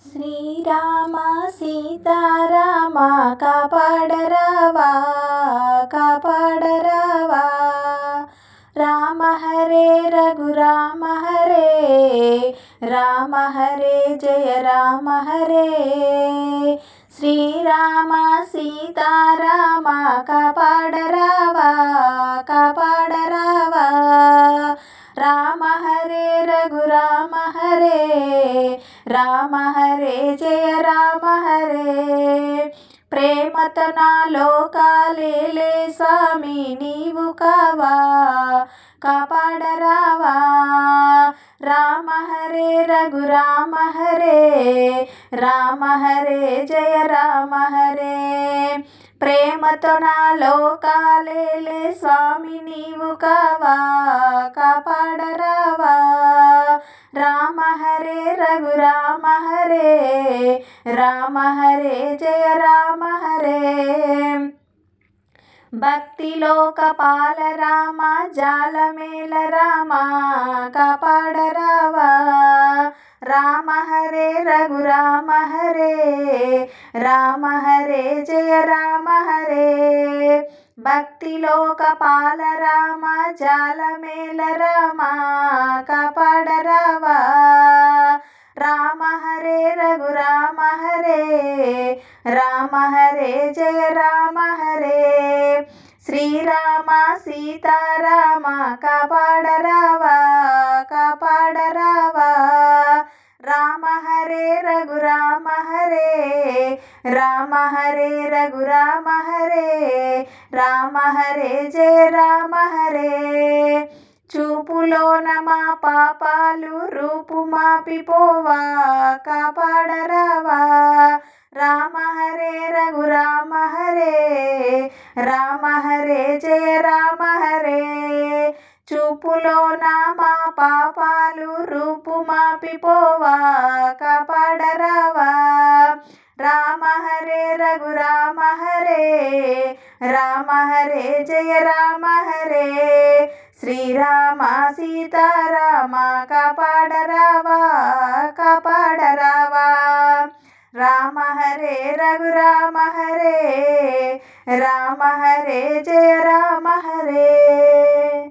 శ్రీరామ సీతారామ కాపాడరావా కాపాడరావా రామ హరే రఘురామ హరే రామ హరే జయ రామ హరే శ్రీరామ సీతారామ కాపాడరావా కాపాడరావా రామ హరే రఘురామ హరే రామ హరే జయ రామ హరే. ప్రేమత నాలో కాలేలే స్వామి నీవు కావా? కాపాడరావా? రామ హరే రఘురామ హరే. రామ హరే జయ రామ హరే. ప్రేమతో నాలో కాలేలే స్వామి నీవు కావా? కాపాడరావా? రామ హరే రఘురామ హరే రామ హరే జయ రామ హరే భక్తిలోక పాల రామ జాలమేల రామ కాపాడరావా రామ హరే రఘురామ హరే రామ హరే జయ రామ హరే భక్తిలోక పాల రామ జాలమేల రామ హరే రఘురామ హరే రామ హరే జయ రామ హరే. శ్రీరామ సీతారామ కాపాడరావా కాపాడరావా. రామ హరే రఘురామ హరే రామ హరే రఘురామ హరే రామ హరే జయ రామ హరే. చూపులోన మా పాపాలు రూపు మాపిపోవా కాపాడరావా? రామ హరే రఘురామ హరే రామ హరే జయ రామ హరే. చూపులోన మా పాపాలు రూపు మాపిపోవా కాపాడరావా? రామ హరే రఘురామ హరే రామ హరే జయ రామ హరే. శ్రీరామ సీతారామ కాపాడరావా కాపాడరావా. రామ హరే రఘురామ హరే రామ హరే జయ రామ హరే.